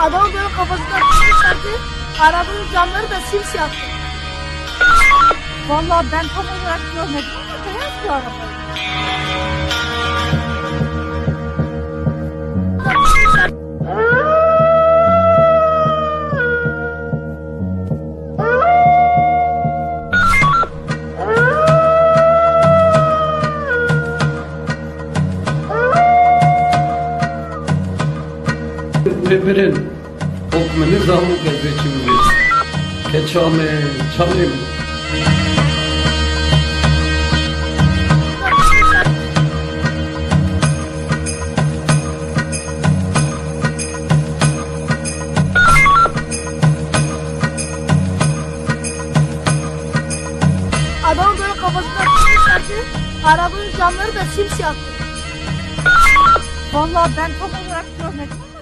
Adamın böyle kafasından tutmuşlardı. Arabanın camları da simsiyahtı. Vallahi ben tam olarak görmedim ama beyaz bir araba. Teperin hukmini zamı gezeceğimiz. Keçame, çalim. Adamın böyle kafasından tutmuşlardı. Arabanın camları da simsiyahtı. Vallahi ben tam olarak görmedim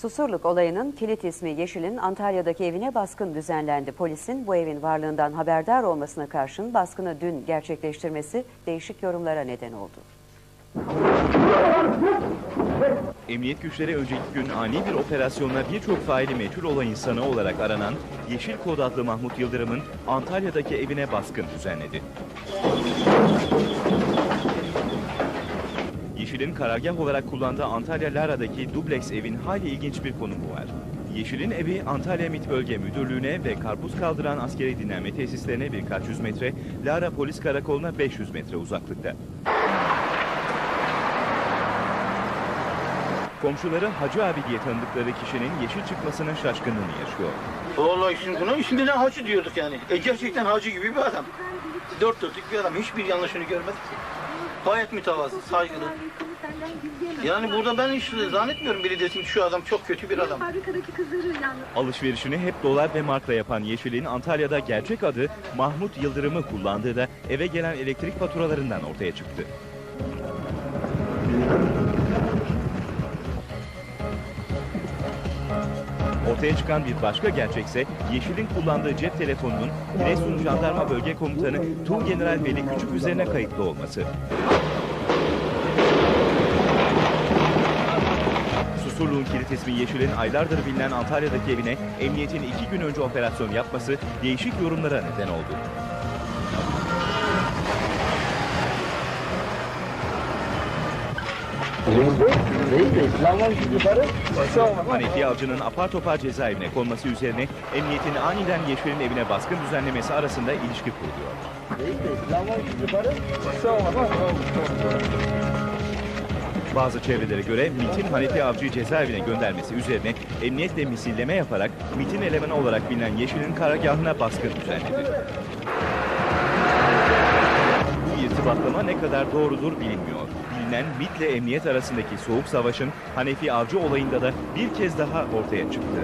Susurluk olayının kilit ismi Yeşil'in Antalya'daki evine baskın düzenlendi. Polisin bu evin varlığından haberdar olmasına karşın baskını dün gerçekleştirmesi değişik yorumlara neden oldu. Emniyet güçleri önceki gün ani bir operasyonla birçok faili meçhul olan insanı olarak aranan Yeşil Kod adlı Mahmut Yıldırım'ın Antalya'daki evine baskın düzenledi. Yeşil'in karargah olarak kullandığı Antalya Lara'daki dubleks evin hali ilginç bir konumu var. Yeşil'in evi Antalya MİT Bölge Müdürlüğü'ne ve karpuz kaldıran askeri dinlenme tesislerine birkaç yüz metre, Lara Polis Karakolu'na 500 metre uzaklıkta. Komşuları Hacı abi diye tanıdıkları kişinin yeşil çıkmasının şaşkınlığını yaşıyor. Vallahi şimdi buna şimdi ne hacı diyorduk yani. E gerçekten hacı gibi bir adam. Dört dörtlük bir adam. Hiçbir yanlışını görmedik. Gayet mütevazı, saygılı. Yani burada ben hiç zannetmiyorum biri desin şu adam çok kötü bir adam. Fabrikadaki kızları yalnız. Alışverişini hep dolar ve markla yapan Yeşil'in Antalya'da gerçek adı Mahmut Yıldırım'ı kullandığı da eve gelen elektrik faturalarından ortaya çıktı. Ortaya çıkan bir başka gerçekse Yeşil'in kullandığı cep telefonunun Giresun Jandarma Bölge Komutanı Tuğgeneral Veli Küçük üzerine kayıtlı olması. Susurluğun kilit ismi Yeşil'in aylardır bilinen Antalya'daki evine emniyetin iki gün önce operasyon yapması değişik yorumlara neden oldu. Hanefi Avcı'nın apar topar cezaevine konması üzerine emniyetin aniden Yeşil'in evine baskın düzenlemesi arasında ilişki kuruluyor. Bazı çevrelere göre MIT'in Hanefi Avcı'yı cezaevine göndermesi üzerine emniyetle misilleme yaparak MIT'in elemanı olarak bilinen Yeşil'in karargahına baskın düzenledi. Bu irtibatlama ne kadar doğrudur bilinmiyor. Bilinen MIT ile emniyet arasındaki soğuk savaşın Hanefi Avcı olayında da bir kez daha ortaya çıktı.